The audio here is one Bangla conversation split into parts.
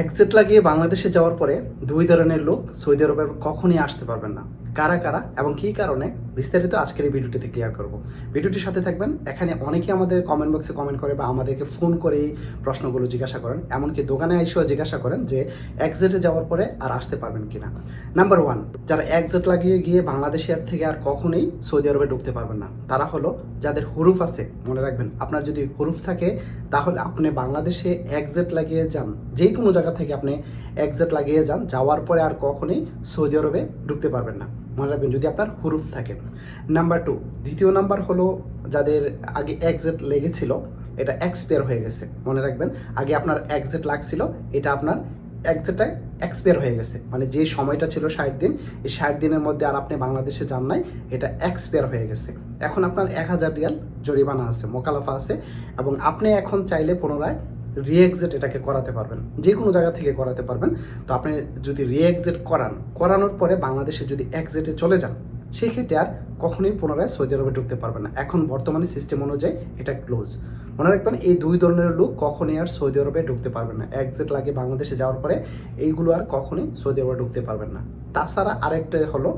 এক্সিট লাগিয়ে বাংলাদেশে যাওয়ার পরে দুই ধরনের লোক সৌদি আরবে কখনই আসতে পারবেন না। কারা কারা এবং কী কারণে বিস্তারিত আজকের এই ভিডিওটিতে ক্লিয়ার করব। ভিডিওটির সাথে থাকবেন, এখানে অনেকে আমাদের কমেন্ট বক্সে কমেন্ট করে বা আমাদেরকে ফোন করেই প্রশ্নগুলো জিজ্ঞাসা করেন, এমনকি দোকানে এসেও জিজ্ঞাসা করেন যে এক্সিটে যাওয়ার পরে আর আসতে পারবেন কিনা। নাম্বার ওয়ান যারা এক্সিট লাগিয়ে গিয়ে বাংলাদেশের থেকে আর কখনোই সৌদি আরবে ঢুকতে পারবেন না, তারা হলো যাদের হরুফ আছে, মনে রাখবেন, আপনার যদি হরুফ থাকে, তাহলে আপনি বাংলাদেশে এক্সিট লাগিয়ে যান যে কোনো জায়গা থেকে আপনি এক্সিট লাগিয়ে যান, যাওয়ার পরে আর কখনোই সৌদি আরবে ঢুকতে পারবেন না। মনে রাখবেন যদি আপনার হুরুফ থাকে। নাম্বার টু দ্বিতীয় নাম্বার হলো যাদের আগে এক্সিট লেগেছিল, এটা এক্সপায়ার হয়ে গেছে, মনে রাখবেন। আগে আপনার এক্সিট লাগছিল, এটা আপনার এক্সিটটা এক্সপায়ার হয়ে গেছে। মানে যে সময়টা ছিল ষাট দিন, এই ষাট দিনের মধ্যে আর আপনি বাংলাদেশে যান নাই, এটা এক্সপায়ার হয়ে গেছে। এখন আপনার এক হাজার রিয়াল জরিমানা আছে, মোকালাফা আছে, এবং আপনি এখন চাইলে পুনরায় রিএক্সিট এটাকে করাতে পারবেন। যে কোনো জায়গা থেকে করাতে পারবেন। তো আপনি যদি রিএক্সিট করান, করানোর পরে বাংলাদেশে যদি এক্সিটে চলে যান, সেক্ষেত্রে আর কখনোই পুনরায় সৌদি আরবে ঢুকতে পারবে না। এখন বর্তমানে সিস্টেম অনুযায়ী এটা ক্লোজ মনে রাখবেন, এই দুই ধরনের লোক কখনোই আর সৌদি আরবে ঢুকতে পারবেন না। এক্সিট লাগে বাংলাদেশে যাওয়ার পরে এইগুলো আর কখনোই সৌদি আরবে ঢুকতে পারবেন না। তাছাড়া আরেকটা হলো,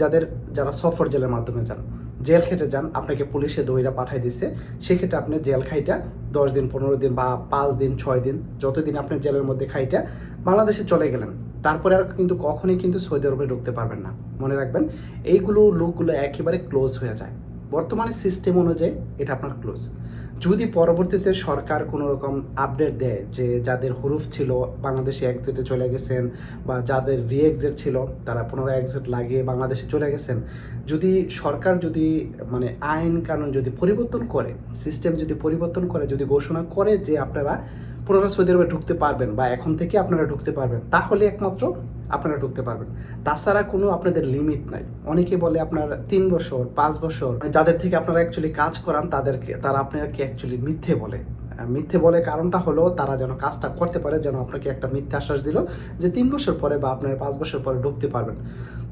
যাদের, যারা সফর জেলের মাধ্যমে যান জেল খেটে যান, আপনাকে পুলিশে দইরা পাঠাই দিচ্ছে সেক্ষেত্রে আপনি জেল খাইটা দশ দিন, পনেরো দিন বা পাঁচ দিন, ছয় দিন, যতদিন আপনি জেলের মধ্যে খাইটা বাংলাদেশে চলে গেলেন। তারপরে আর কিন্তু কখনই কিন্তু সৌদি আরবে ঢুকতে পারবেন না। মনে রাখবেন, এইগুলো লোকগুলো একেবারে ক্লোজ হয়ে যায়। বর্তমানে সিস্টেম অনুযায়ী এটা আপনার ক্লোজ যদি পরবর্তীতে সরকার কোনো রকম আপডেট দেয় যে যাদের হরুফ ছিল, বাংলাদেশে এক্সিটে চলে গেছেন বা যাদের রি এক্সিট ছিল, তারা পুনরায় এক্সিট লাগিয়ে বাংলাদেশে চলে গেছেন, যদি সরকার যদি মানে আইন কানুন যদি পরিবর্তন করে সিস্টেম যদি পরিবর্তন করে, যদি ঘোষণা করে যে আপনারা পুনরায় সৌদি আরবে ঢুকতে পারবেন বা এখন থেকে আপনারা ঢুকতে পারবেন, তাহলে একমাত্র আপনারা ঢুকতে পারবেন। তাছাড়া কোনো আপনাদের লিমিট নাই। অনেকে বলে আপনার তিন বছর, পাঁচ বছর মানে যাদের থেকে আপনারা অ্যাকচুয়ালি কাজ করান, তাদেরকে, তারা আপনাকে অ্যাকচুয়ালি মিথ্যে বলে। মিথ্যে বলে কারণটা হলো তারা যেন কাজটা করতে পারে, যেন আপনাকে একটা মিথ্যে আশ্বাস দিল যে তিন বছর পরে বা আপনার পাঁচ বছর পরে ঢুকতে পারবেন।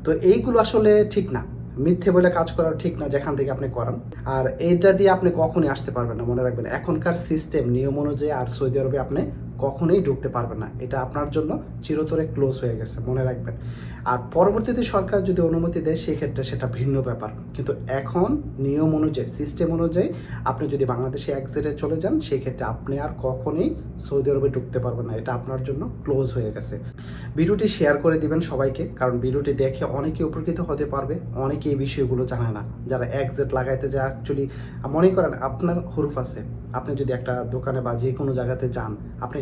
তো এইগুলো আসলে ঠিক না। মিথ্যে বলে কাজ করা ঠিক না, যেখান থেকে আপনি করান। আর এইটা দিয়ে আপনি কখনই আসতে পারবেন না, মনে রাখবেন। এখনকার সিস্টেম নিয়ম অনুযায়ী আর সৌদি আরবে আপনি কখনোই ঢুকতে পারবে না। এটা আপনার জন্য চিরতরে ক্লোজ হয়ে গেছে, মনে রাখবেন। আর পরবর্তীতে সরকার যদি অনুমতি দেয়, সেক্ষেত্রে সেটা ভিন্ন ব্যাপার। কিন্তু এখন নিয়ম অনুযায়ী সিস্টেম অনুযায়ী আপনি যদি বাংলাদেশে এক্সিটে চলে যান, সেক্ষেত্রে আপনি আর কখনোই সৌদি আরবে ঢুকতে পারবেন না। এটা আপনার জন্য ক্লোজ হয়ে গেছে। ভিডিওটি শেয়ার করে দিবেন সবাইকে, কারণ ভিডিওটি দেখে অনেকে উপকৃত হতে পারবে। অনেকে এই বিষয়গুলো জানে না। যারা এক্সিট লাগাইতে যায় অ্যাকচুয়ালি মনে করেন আপনার হরুফ আছে। আপনি যদি একটা দোকানে বা যে কোনো জায়গাতে যান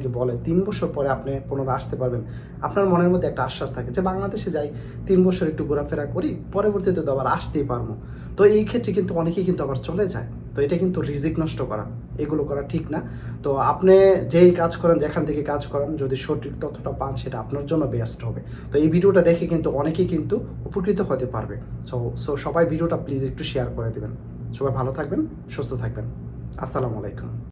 আপনাকে বলে, তিন বছর পরে আপনি পুনরায় আসতে পারবেন। আপনার মনের মধ্যে একটা আশ্বাস থাকে যে, বাংলাদেশে যাই, তিন বছর একটু ঘোরাফেরা করি, পরবর্তীতে তো আবার আসতেই পারব। তো এই ক্ষেত্রে কিন্তু অনেকেই কিন্তু আবার চলে যায়। তো এটা কিন্তু রিজিক নষ্ট করা, এগুলো করা ঠিক না। তো আপনি যেই কাজ করেন, যেখান থেকে কাজ করেন, যদি সঠিক তথ্যটা পান, সেটা আপনার জন্য বেস্ট হবে। তো এই ভিডিওটা দেখে কিন্তু অনেকেই কিন্তু উপকৃত হতে পারবে। সো সো সবাই ভিডিওটা প্লিজ একটু শেয়ার করে দেবেন। সবাই ভালো থাকবেন, সুস্থ থাকবেন। আসসালামু আলাইকুম।